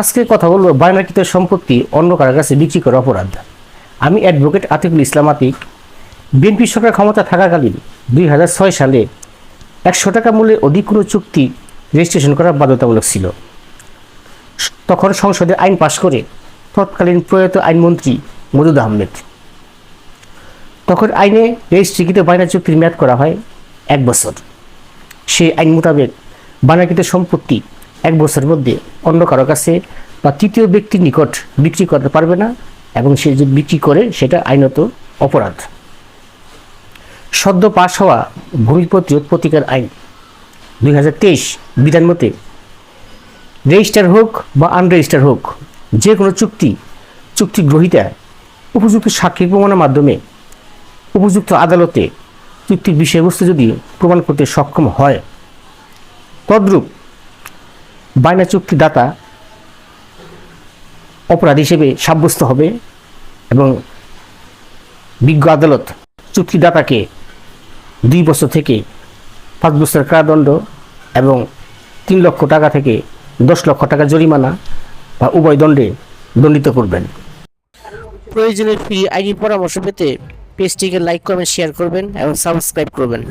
আজকে কথা বলব বায়নাকৃত সম্পত্তি অন্য কারও কাছে বিক্রি করা অপরাধ। আমি অ্যাডভোকেট আতিকুল ইসলাম আতিক, বিএনপি সরকার ক্ষমতা থাকাকালীন দুই হাজার ছয় সালে একশো টাকা মূল্যের অধিক কোনো চুক্তি রেজিস্ট্রেশন করা বাধ্যতামূলক ছিল। তখন সংসদে আইন পাশ করে তৎকালীন প্রয়াত আইনমন্ত্রী মজুদ আহমেদ। তখন আইনে রেজিস্ট্রিকৃত বায়না চুক্তির মেয়াদ করা হয় এক বছর। সেই আইন মোতাবেক বানাকৃত সম্পত্তি এক বছরের মধ্যে অন্য কারও কাছে বা তৃতীয় ব্যক্তির নিকট বিক্রি করতে পারবে না এবং সে যদি বিক্রি করে সেটা আইনত অপরাধ। সদ্য পাশ হওয়া ভূমি প্রতিরোধ প্রতিকার আইন দুই হাজার তেইশ বিধান মতে রেজিস্টার হোক বা আনরেজিস্টার হোক, যে কোনো চুক্তি চুক্তি গ্রহীতা উপযুক্ত সাক্ষী প্রমাণের মাধ্যমে উপযুক্ত আদালতে চুক্তির বিষয়বস্তু যদি প্রমাণ করতে সক্ষম হয়, তদ্রূপ বায়না চুক্তিদাতা অপরাধ হিসেবে সাব্যস্ত হবে এবং বিজ্ঞ আদালত চুক্তিদাতাকে দুই বছর থেকে পাঁচ বছরের কারাদণ্ড এবং তিন লক্ষ টাকা থেকে দশ লক্ষ টাকা জরিমানা বা উভয় দণ্ডে দণ্ডিত করবেন। প্রয়োজনের ফ্রি আইনি পরামর্শ পেতে পেজটিকে লাইক, কমেন্ট, শেয়ার করবেন এবং সাবস্ক্রাইব করবেন।